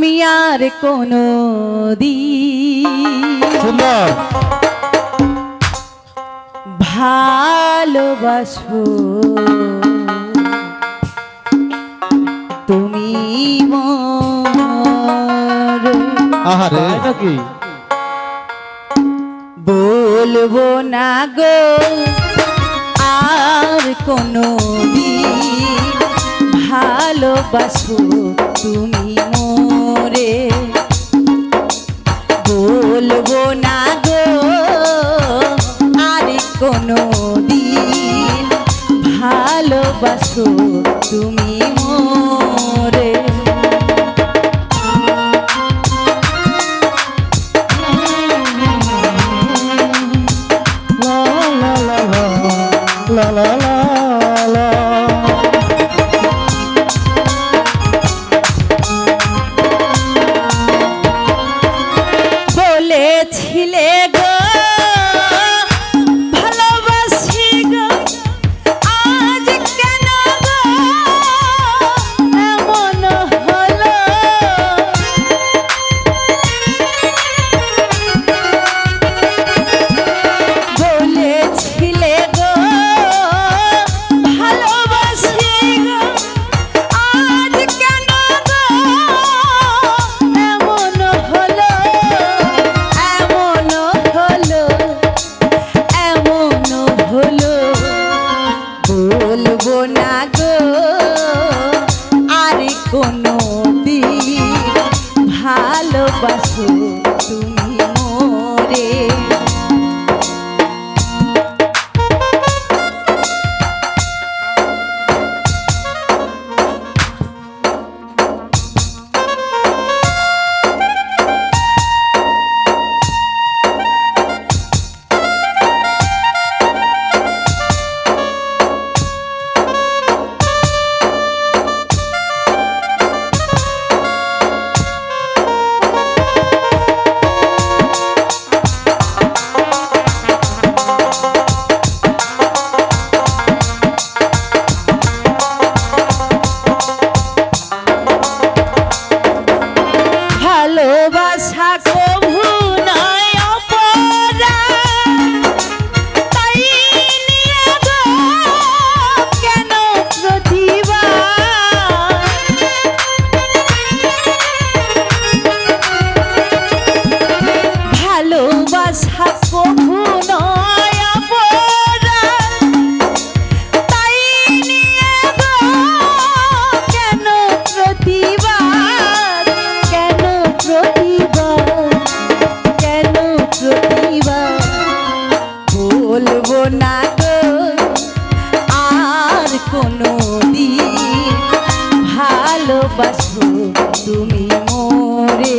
আমি আর কোনো ভালোবাসো। তুমি বলব না গো আর কোনো ভালোবাসো। তুমি মন রে। বলব না গো আর কোনো দিন ভালোবাসো তুমি মোরে। la la la la তুমি মোরে। ভালোবাসো তুমি মোরে।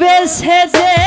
বেছে যে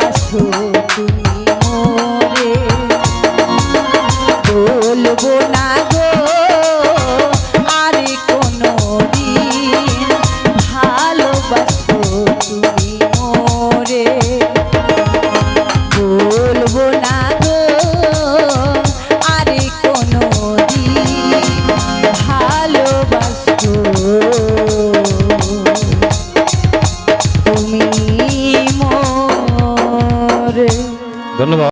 বাসতি